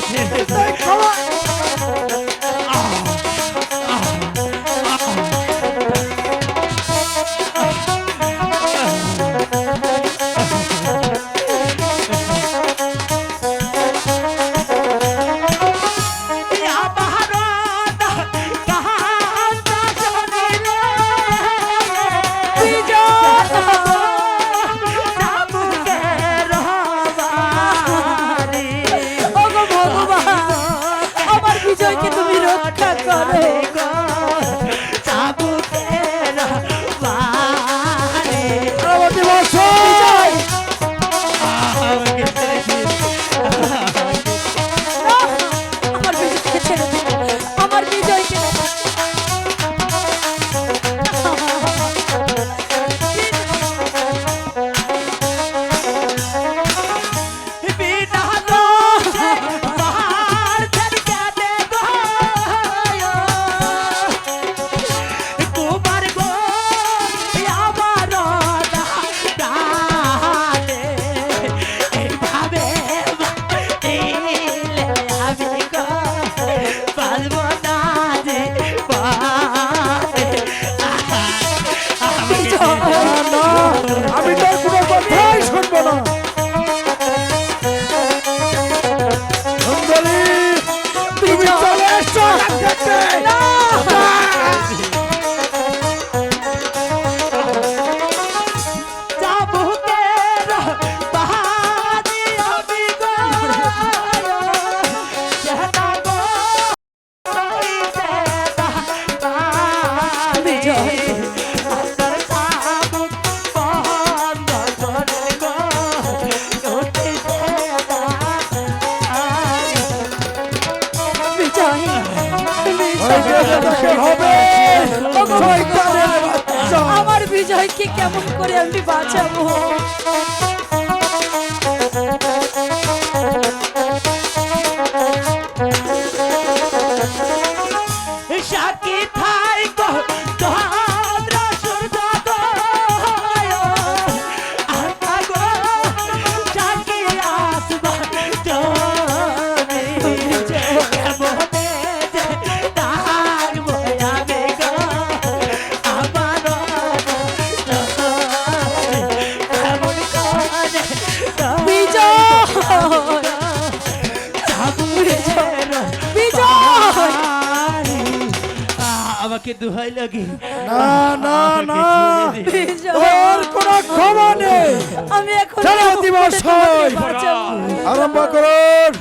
খেয়েছে রে ¡Apito! আমার বিজয়কে কেমন করে আমি বাঁচাবো? আমাকে দুহাই লাগে। না না না। ওর কোন খবর নেই। আমি এখন আরম্ভ করুন।